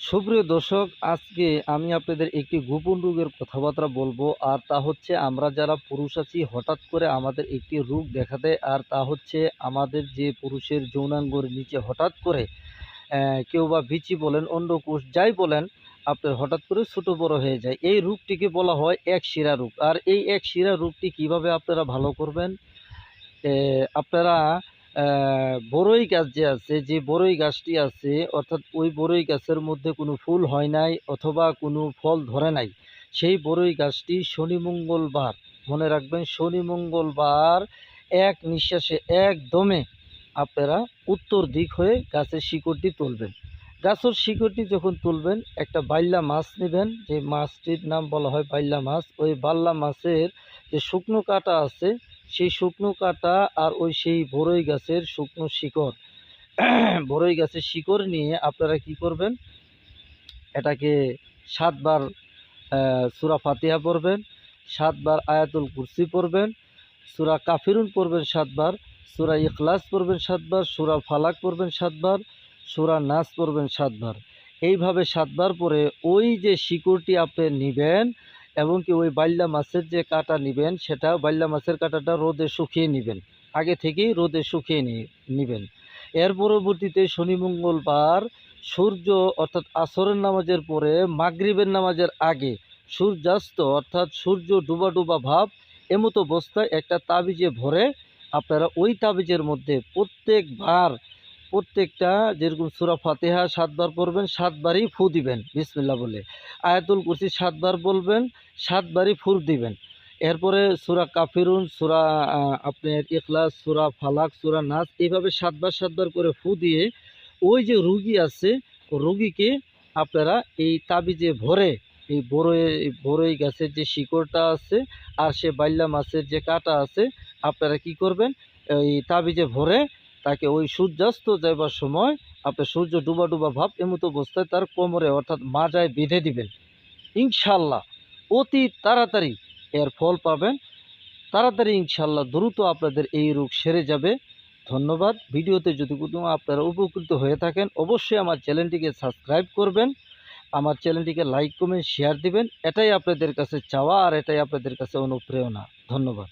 সুপ্রিয় দর্শক, আজকে আমি আপনাদের একটি গোপন রোগের কথাবার্তা বলব, আর তা হচ্ছে আমরা যারা পুরুষ আছি, হঠাৎ করে আমাদের একটি রোগ দেখা দেয়, আর তা হচ্ছে আমাদের যে পুরুষের যৌনাঙ্গর নিচে হঠাৎ করে কেউ বা বিচি বলেন অন্ডকোষ যাই বলেন, আপনার হঠাৎ করে ছোটো বড় হয়ে যায়। এই রোগটিকে বলা হয় এক শিরা রোগ। আর এই এক শিরা রোগটি কীভাবে আপনারা ভালো করবেন? আপনারা বড়ই গাছ যে আছে, যে বড়ই গাছটি আছে, অর্থাৎ ওই বড়ই গাছের মধ্যে কোনো ফুল হয় নাই অথবা কোনো ফল ধরে নাই, সেই বড়ই গাছটি শনি মঙ্গলবার, মনে রাখবেন শনি মঙ্গলবার এক নিঃশ্বাসে একদমে আপনারা উত্তর দিক হয়ে গাছের শিকড়টি তুলবেন। গাছের শিকড়টি যখন তুলবেন, একটা বাইল্লা মাছ নেবেন, যে মাছটির নাম বলা হয় বাইল্লা মাছ, ওই বাল্লা মাছের যে শুকনো কাটা আছে সেই শুকনো কাটা আর ওই সেই বড়ই গাছের শুকনো শিকড়। বড়ই গাছের শিকড় নিয়ে আপনারা কি করবেন? এটাকে সাতবার সুরা ফাতিহা পড়বেন, সাতবার আয়াতুল কুরসি পড়বেন, সুরা কাফিরুন পড়বেন সাতবার, সুরা ইখলাস পড়বেন সাতবার, সুরা ফালাক পড়বেন সাতবার, সুরা নাস পড়বেন সাতবার। এইভাবে সাতবার পরে ওই যে শিকড়টি আপনি নেবেন এবং কি ওই বাল্যা মাছের যে কাটা নেবেন, সেটা বাল্যা মাছের কাটাটা রোদে শুকিয়ে নেবেন। আগে থেকেই রোদে শুকিয়ে নেবেন। এর পরবর্তীতে শনি, মঙ্গলবার সূর্য অর্থাৎ আসরের নামাজের পরে মাগরিবের নামাজের আগে সূর্যাস্ত অর্থাৎ সূর্য ডুবা ডুবা ভাব এমতো অবস্থায় একটা তাবিজে ভরে আপনারা ওই তাবিজের মধ্যে প্রত্যেকবার প্রত্যেকটা যেরকম সুরা ফাতেহা সাতবার পড়বেন, সাতবারই ফু দিবেন বিসমিল্লা বলে। আয়াতুল কুরসি সাতবার বলবেন, সাতবারই ফুর দিবেন। এরপরে সুরা কাফিরুন, সুরা আপনার ইখলাস, সুরা ফালাক, সুরা নাচ এইভাবে সাতবার সাতবার করে ফু দিয়ে ওই যে রুগী আছে রুগীকে আপনারা এই তাবিজে ভরে, এই বড়ই বড়ই গাছের যে শিকড়টা আছে আর সে বাল্যা মাছের যে কাটা আছে, আপনারা কি করবেন? এই তাবিজে ভরে তাকে ওই সূর্যাস্ত যাইবার সময় আপনার সূর্য ডুবা ডুবা ভাব এমতো অবস্থায় তার কোমরে অর্থাৎ মাজায় বেঁধে দিবেন। ইনশাল্লাহ অতি তাড়াতাড়ি এর ফল পাবেন। তাড়াতাড়ি ইনশাল্লাহ দ্রুত আপনাদের এই রোগ সেরে যাবে। ধন্যবাদ। ভিডিওতে যদি কোনো আপনারা উপকৃত হয়ে থাকেন, অবশ্যই আমার চ্যানেলটিকে সাবস্ক্রাইব করবেন। আমার চ্যানেলটিকে লাইক, কমেন্ট, শেয়ার দিবেন। এটাই আপনাদের কাছে চাওয়া আর এটাই আপনাদের কাছে অনুপ্রেরণা। ধন্যবাদ।